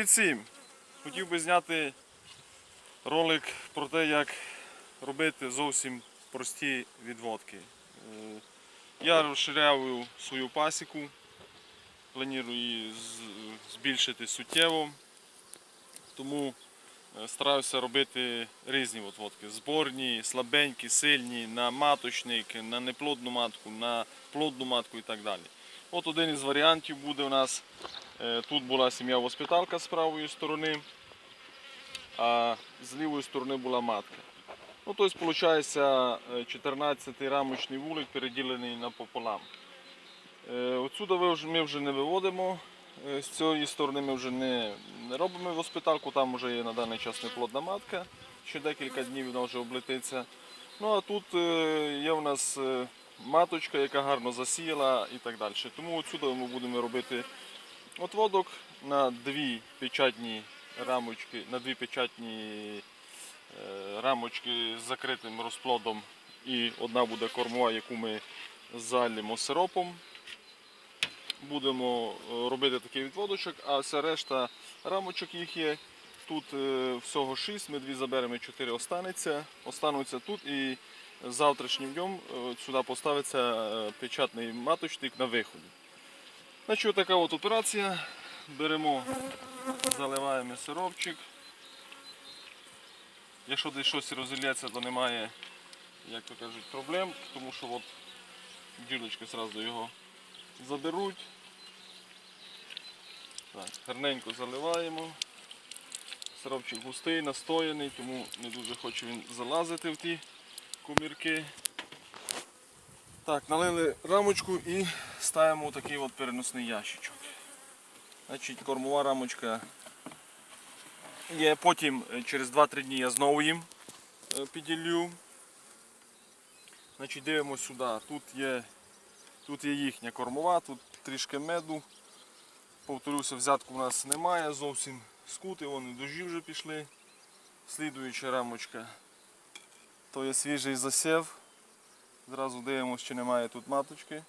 Привіт всім! Хотів би зняти ролик про те, як робити зовсім прості відводки. Е, Я розширяю свою пасіку, планую її збільшити суттєво, тому е, стараюся робити різні відводки. Зборні, слабенькі, сильні, на маточник, на неплодну матку, на плодну матку і так далі. От один із варіантів буде у нас. Е, Тут була сім'я воспиталка з правої сторони, а з лівої сторони була матка. Ну, тобто, виходить, 14-й рамочний вулик переділений напополам. Е, Отсюди ми вже не виводимо. Е, З цієї сторони ми вже не, робимо воспиталку, там вже є на даний час неплодна матка. Ще декілька днів вона вже облетиться. Ну а тут е, є у нас е, маточка, яка гарно засіяла і так далі. Тому отсюди ми будемо робити отводок на дві печатні рамочки, на дві печатні е, рамочки з закритим розплодом. І одна буде кормова, яку ми залємо сиропом. Будемо е, робити такий відводочок, а вся решта рамочок їх є. Тут е, всього 6, ми дві заберемо, 4 останеться. Остануться тут і завтрашнім днем е, сюди поставиться е, печатний маточник на виході. Значить, така от операція. Беремо, заливаємо сиропчик. Якщо десь щось розілється, то немає, як то кажуть, проблем, тому що от ділочки одразу його заберуть. Так, гарненько заливаємо. Сиропчик густий, настояний, тому не дуже хоче він залазити в ті комірки. Так, налили рамочку і ставимо в такий от переносний ящичок. Значить, кормова рамочка є. Потім е, через 2-3 дні я знову їм е, піділлю. Значить, дивимося сюди. Тут є, тут є їхня кормова, тут трішки меду. Повторюся, взятку у нас немає, зовсім скути, вони дожі вже пішли. Слідуюча рамочка. То є свіжий засів. Зразу дивимося, чи немає тут маточки.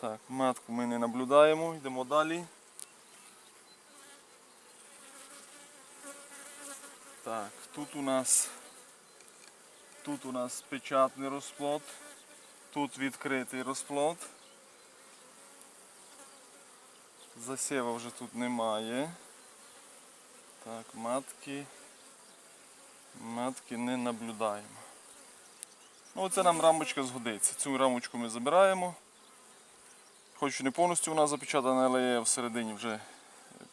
Так, матку ми не наблюдаємо, йдемо далі. Так, тут у нас тут у нас печатний розплод, тут відкритий розплод. Засєва вже тут немає. Так, матки. Матки не наблюдаємо. Ну, оце нам рамочка згодиться. Цю рамочку ми забираємо. Хоч не повністю вона запечатана, але є всередині вже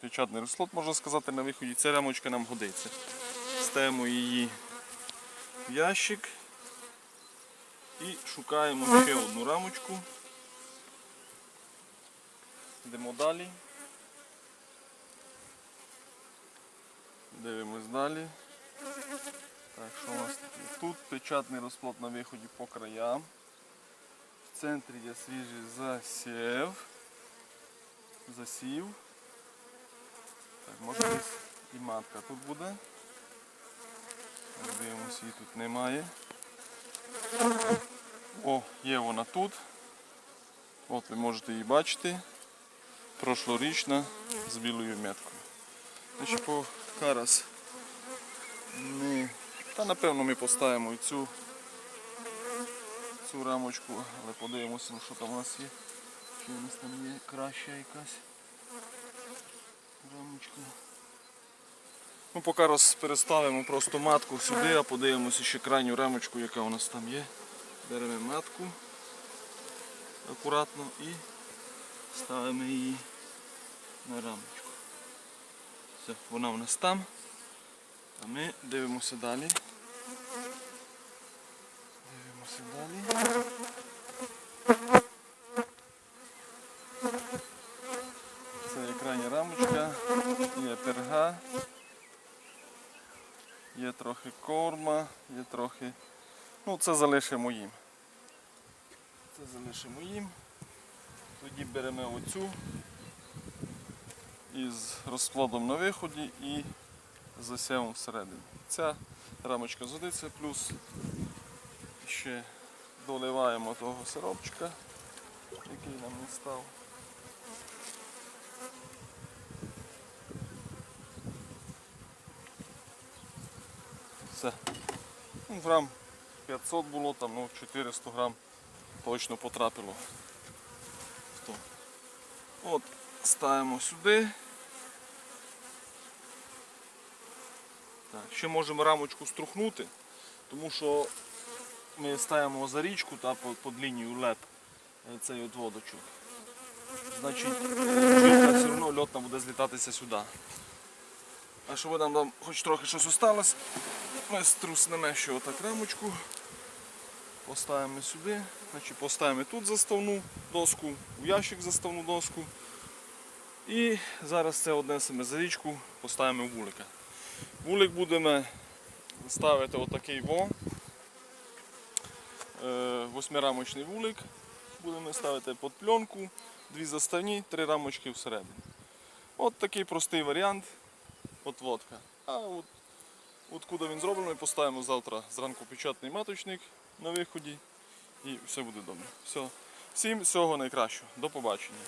печатний розплод, можна сказати, на виході. Ця рамочка нам годиться. Ставимо її в ящик і шукаємо ще одну рамочку. Йдемо далі. Дивимось далі. Так, що у нас тут? Печатний розплод на виході по краям. В центрі є свіжий засів. Засів. Так, може десь і матка тут буде. Так, Дивимося, її тут немає. О, є вона тут. От ви можете її бачити. Прошлорічна з білою меткою. Значить, по карас ми, та напевно ми поставимо і цю, цю рамочку, але подивимося, ну, що там у нас є. Чи у нас там є краща якась рамочка. Ну, поки раз переставимо просто матку сюди, а подивимося ще крайню рамочку, яка у нас там є. Беремо матку акуратно і ставимо її на рамочку. Все, вона у нас там. А ми дивимося далі. Дивимося далі. Це є крайня рамочка, є перга, є трохи корма, є трохи. Ну це залишимо їм. Це залишимо їм. Тоді беремо оцю із розплодом на виході і засявом всередині. Ця рамочка згодиться, плюс ще доливаємо того сиропчика, який нам не став. Все. Ну, Грам 500 було, там ну, 400 грам точно потрапило. От, ставимо сюди. Ще можемо рамочку струхнути, тому що ми ставимо за річку та під лінію LED е, цей от водочок. Значить, все одно льотна буде злітатися сюди. А щоб нам там хоч трохи щось осталось, ми струснемо ще отак рамочку. Поставимо сюди, значить поставимо тут заставну доску, в ящик заставну доску. І зараз це однесемо за річку, поставимо в вулика. Вулик будемо ставити отакий во. Е, Восьмирамочний вулик. Будемо ставити під пленку, дві заставні, три рамочки всередині. От такий простий варіант. От водка. А от, от куди він зроблений, поставимо завтра зранку печатний маточник на виході і все буде добре. Все. Всім всього найкращого. До побачення.